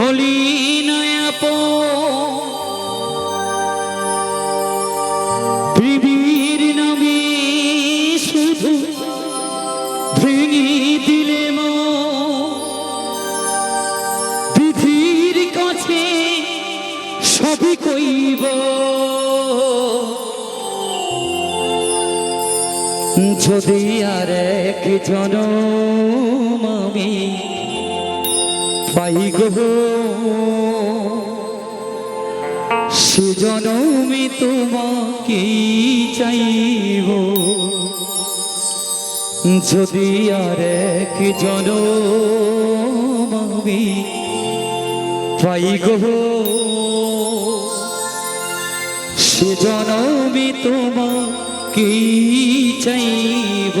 হলি নয়াপ পৃথিবীর নামে শুধু ভেঙে দিলে। পৃথিবীর কাছে সবই কইব যদি আর এক জনম আমি পাই গো। সে তোমাকে চাইব। যদি আর এক আমি পাই গো। সে তোমাকে চাইব।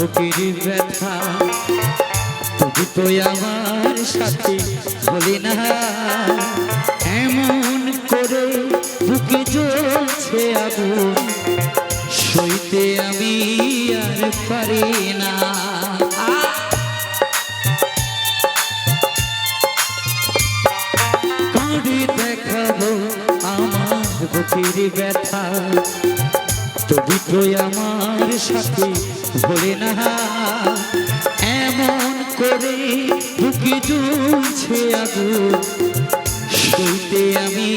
বুকের ব্যথা। তবু তো আমার সাথে হলি না। এমন করে বুকে জ্বলছে আগুন, সইতে আমি আর পারি না। কাঁদে দেখাবো আমার বুকের ব্যথা। তবু তো আমার সাথে ভোলে না। এমন করে বুকে জ্বলছে আগুন, সইতে আমি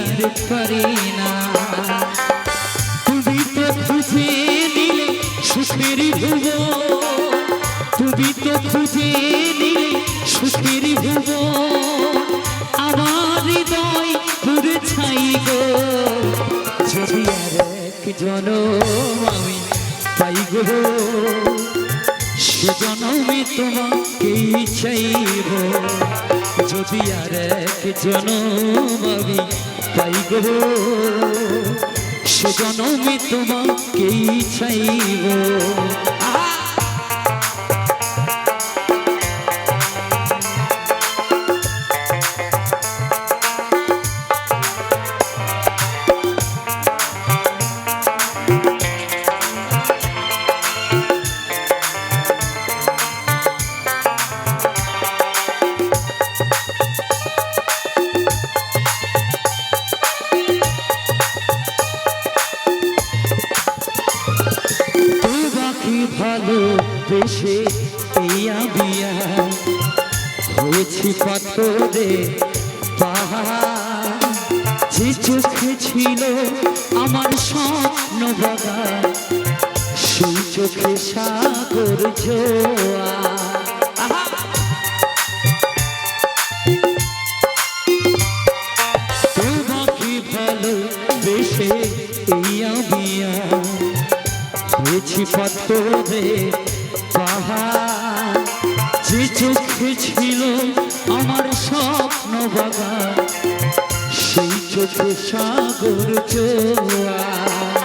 আর পারি না। তুমি তো খুঁজে নিলে সুখের ভুব তুমি তো খুঁজে চাইব। যদি আর এক জনম আমি পাইব সে জনমে তোমাকেই চাইব। আহা! পেয়া বিয়া হয়েছি পাথরে পাহা ছিল আমার স্বপ্ন বাবা সেই চোখে সাগর জোয়া হয়েছি পাথরে পাহাড় ছিল আমার স্বপ্ন বাগান সেই চোখে সাগর জোয়া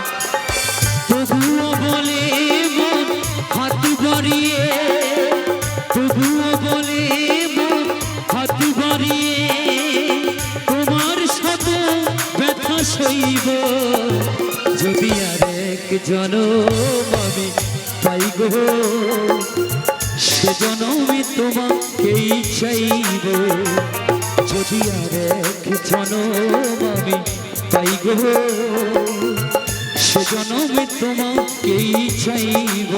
জনম আমি পাই গো। সে জনমে তোমাকেই চাইব। যদি আর এক জনম আমি পাই গো, সে জনমে তোমাকেই চাইব।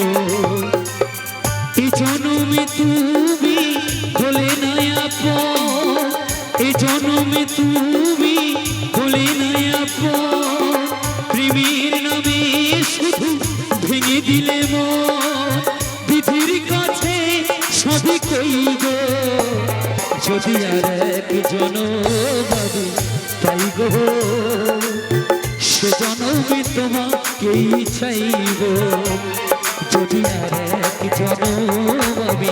এ জনমে তুমি হলে নয়াপ এ জনমে তুমি হলে নয়াপ প্রেমের দিলে বিধির কাছে সবই কইব যদি আর এক জনবাদী, তাই গো, সে জনমে তোমাকেই চাইব। যদি আর এক আমি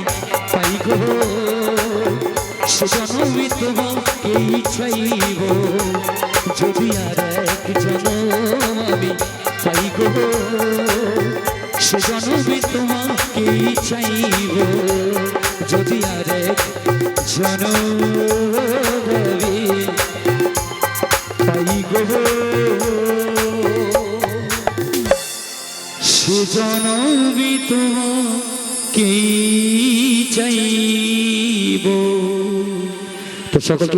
পাই গো, সে জনমে তোমাকেই চাইব। যদি আর এক জনম চাইব যদি আর এক জনম আমি পাই গো সে জনমে চাইব। তো সকলকে